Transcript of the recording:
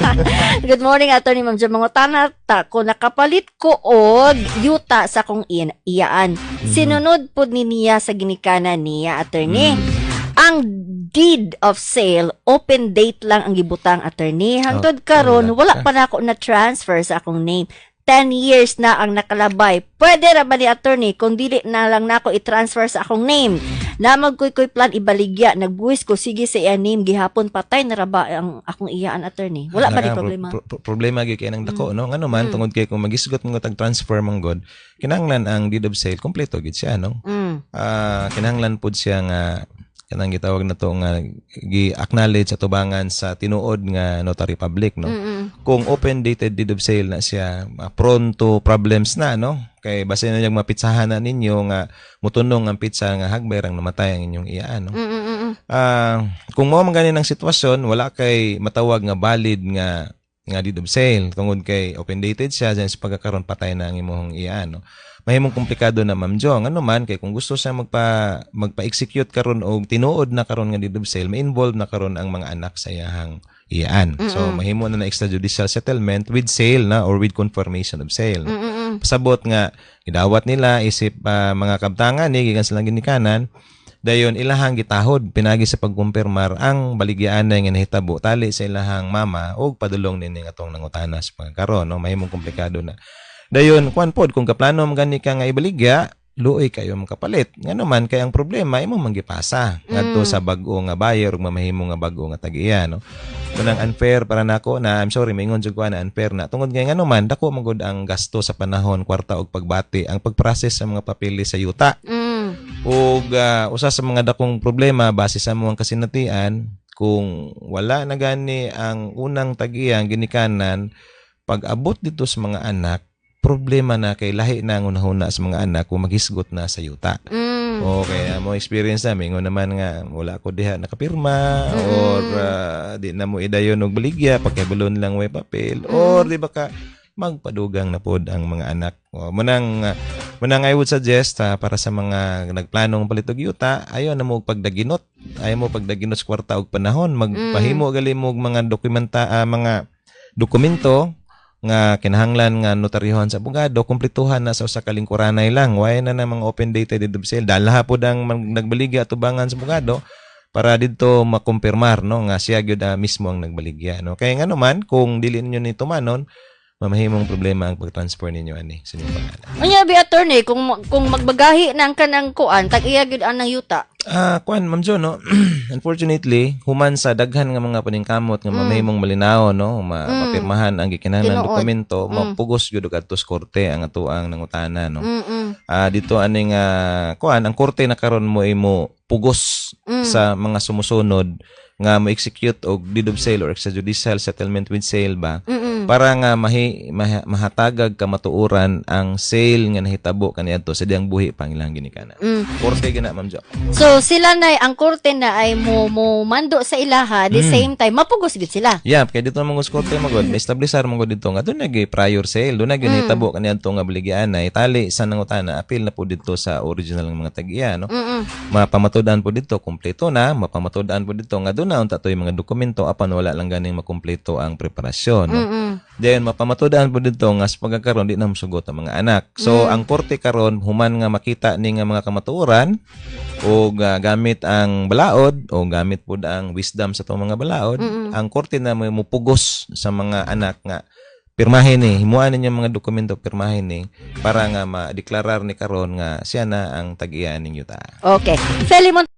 Good morning, attorney Ma'am Jam. Mga tanata ko nakapalit ko og yuta sa kong iyan, iyaan. Sinunod po ni niya sa ginikanan niya, attorney. Ang deed of sale, open date lang ang gibutang attorney. Hangtod Oh, karon wala wala pa na ako na transfer sa akong name. 10 years na ang nakalabay. Pwede ra ba ni attorney kung dili na lang nako i-transfer sa akong name? Na magkuy-kuy plan ibaligya, nagbuwis ko sige sa iya name gihapon patay na ra ba ang akong iyaan attorney? Wala pa ni problema. pro- pro- problema gyud kay nang dako no. Ngano man Mm. tungod kay kung magisgot mo tag transfer man god, kinahanglan ang deed of sale kompleto gid siya no. Mm. Ah, kinahanglan pud siya nga kanang gitawag na to nga gi-acknowledge sa tubangan sa tinuod nga notary public no. Mm-mm. Kung open dated deed of sale na siya, ah, prone to problems na no. Kay base na yung mapitsahan na ninyo nga mutunong ang pizza nga hagbay ang namatay ang inyong iyaan no. Mm-mm. Ah, kung mo man ganin ang sitwasyon, wala kay matawag nga valid nga nga deed of sale tungod kay open dated siya dyan sa pagkakaroon patay na ang imong iyaan no. Mahimong komplikado na Ma'am Jo. Ano man kay kung gusto siya magpa magpa-execute karon og tinuod na karon nga deed of sale, may involved na karon ang mga anak sa iyahang iyaan. So Mm-mm. mahimo na na extrajudicial settlement with sale na or with confirmation of sale. Mm-mm. Pasabot nga gidawat nila isip ah, mga kabtangan ni gikan silang ginikanan dayon ilahang gitahod pinagi sa pagkumpirmar ang baligyaan na nga nahitabo tali sa ilahang mama og padulong nini nga atong nangutana sa pagkaron no? Mahimong komplikado na. Dayon kuan pod kung kaplano mo gani ka nga ibaligya luoy kayo makapalit. Nga naman kay ang problema imo manggipasa. Ngadto Mm. sa bag-o nga buyer ug mamahimo nga bag-o nga tagiya no? Kunang unfair para nako na I'm sorry maingon jud ko na unfair na. Tungod kay ngano man dako man gud ang gasto sa panahon kwarta og pagbati ang pagprocess sa mga papeles sa yuta. Mm. Ug ah, usa sa mga dakong problema base sa mga kasinatian kung wala na gani ang unang tagiya ang ginikanan pag abot dito sa mga anak problema na kay lahi na ang unahuna sa mga anak kung maghisgot na sa yuta Mm. o kaya mo experience na mingon naman nga wala ko diha nakapirma Mm. or ah, di na mo idayon og baligya pagkabulon lang way papel or di ba ka magpadugang na pod ang mga anak. O, munang ah, munang I would suggest ah, para sa mga nagplanong palitog yuta, ayo na mo pagdaginot. Ayaw mo pagdaginot sa kwarta og panahon, magpahimo gali mo mga dokumenta ah, mga dokumento nga kinahanglan nga notaryuhan sa abogado. Kumpletuhan na sa usa ka lingkuranay lang. Way na na mga open deed of sale? Dalaha pod ang nagbaligya tubangan sa abogado para dito makumpirmar no nga siya gyud ah, mismo ang nagbaligya no. Kaya nga naman kung dili ninyo ni tumanon mamahimong problema ang pag-transfer ninyo ani sa inyong pangalan Unya bi attorney kung kung magbagahi nang kanang kuan tag iya gyud anang yuta. Ah, kuan Ma'am Jo, no. Unfortunately, human sa daghan nga mga paningkamot nga mamahimong malinaw no, ma Mm. mapirmahan ang gikinahanglan dokumento, Mm. mapugos gyud kadto sa korte ang atuang nangutana no. Mm. Ah, dito aning ah, kuan ang korte na karon mo imo pugos Mm. sa mga sumusunod nga mo-execute og deed of sale or extrajudicial settlement with sale ba Mm. Para nga mahi, maha- mahatagag kamatuoran ang sale nga nahitabo kaniadto sa diyang buhi pang ilang ginikana. Mm. Korte gina Ma'am Jo. So sila na ang korte na ay mo mo mando sa ilaha the Mm. same time mapugos gid sila. Yeah, kaya dito naman sa korte magod, may establishar mo dito nga doon nag prior sale, doon nag Mm. hitabo kaniadto nga baligyan na itali sa nangutana apil na po dito sa original nga mga tagiya no. Mm. Mapamatudan po dito kompleto na, mapamatudan po dito nga doon na unta to yung mga dokumento apan wala lang ganing makumpleto ang preparasyon. No? Mm. Then mapamatudan po dito nga sa pagkakaroon di na masugot ang mga anak. So Mm. ang korte karon human nga makita ni nga mga kamatuoran o ga- gamit ang balaod o gamit pud ang wisdom sa tong mga balaod, Mm-mm. ang korte na may mupugos sa mga anak nga pirmahin ni himuan ninyo mga dokumento pirmahin ni para nga ma-deklarar ni karon nga siya na ang tag-iya ninyo ta. Okay. Felimon